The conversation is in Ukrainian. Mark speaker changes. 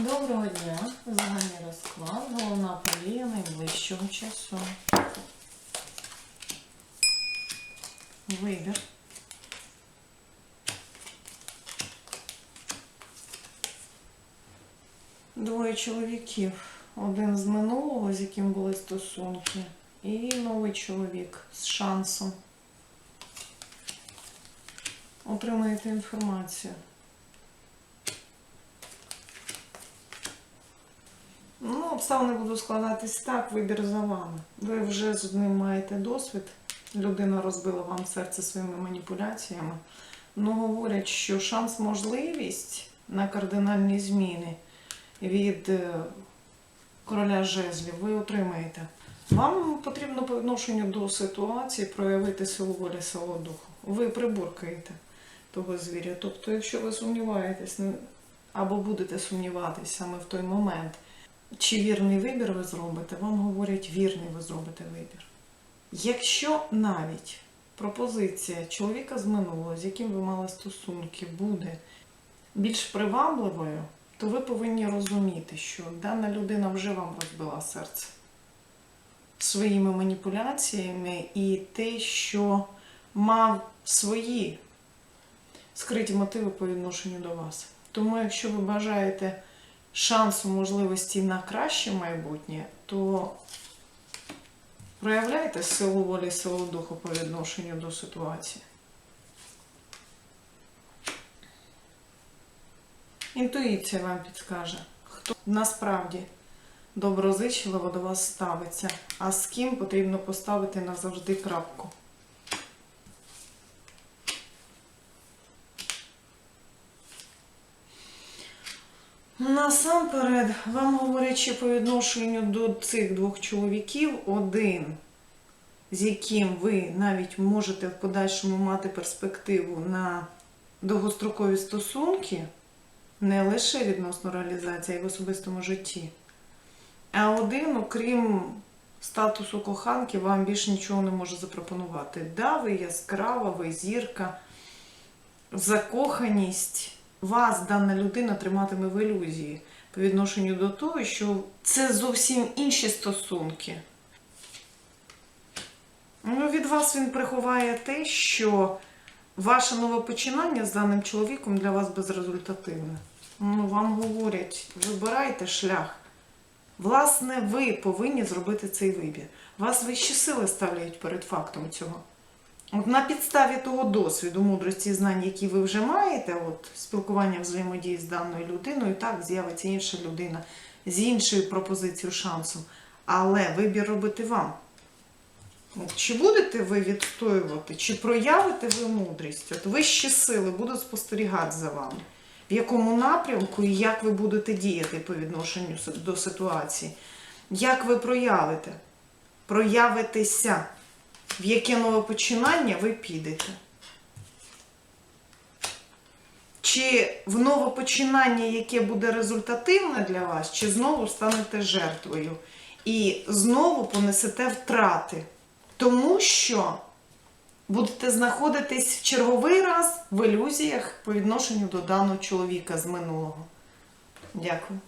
Speaker 1: Доброго дня. Загальний розклад. Головна подія найближчого часу. Вибір. Двоє чоловіків. Один з минулого, з яким були стосунки, і новий чоловік з шансом. Отримаєте інформацію. Ну, обставини будуть складатись так, вибір за вами. Ви вже з ним маєте досвід. Людина розбила вам серце своїми маніпуляціями. Ну, говорять, що шанс, можливість на кардинальні зміни від е, короля жезлів ви отримаєте. Вам потрібно по відношенню до ситуації проявити силу волі, силу духу. Ви прибуркаєте того звіря. Тобто, якщо ви сумніваєтесь ну, або будете сумніватись саме в той момент, чи вірний вибір ви зробите, вам говорять, вірний ви зробите вибір. Якщо навіть пропозиція чоловіка з минулого, з яким ви мали стосунки, буде більш привабливою, то ви повинні розуміти, що дана людина вже вам розбила серце своїми маніпуляціями і те, що мав свої скриті мотиви по відношенню до вас. Тому, якщо ви бажаєте шансу можливості на краще майбутнє, то проявляйте силу волі, силу духу по відношенню до ситуації. Інтуїція вам підскаже, хто насправді доброзичливо до вас ставиться, а з ким потрібно поставити назавжди крапку. Насамперед, вам говорять, що по відношенню до цих двох чоловіків один, з яким ви навіть можете в подальшому мати перспективу на довгострокові стосунки, не лише відносно реалізації в особистому житті. А один, окрім статусу коханки, вам більше нічого не може запропонувати. Да, ви яскрава, ви зірка, закоханість. Вас дана людина триматиме в ілюзії по відношенню до того, що це зовсім інші стосунки. Ну, від вас він приховає те, що ваше нове починання з даним чоловіком для вас безрезультативне. Ну, вам говорять, вибирайте шлях. Власне, ви повинні зробити цей вибір. Вас вищі сили ставляють перед фактом цього. От на підставі того досвіду, мудрості і знань, які ви вже маєте, от спілкування взаємодії з даною людиною, так, з'явиться інша людина з іншою пропозицією шансом. Але вибір робити вам. От, чи будете ви відстоювати, чи проявите ви мудрість? От вищі сили будуть спостерігати за вами. В якому напрямку і як ви будете діяти по відношенню до ситуації? Як ви проявите? Проявитеся, в яке нове починання ви підете? Чи в нове починання, яке буде результативне для вас, чи знову станете жертвою і знову понесете втрати? Тому що будете знаходитись в черговий раз в ілюзіях по відношенню до даного чоловіка з минулого. Дякую.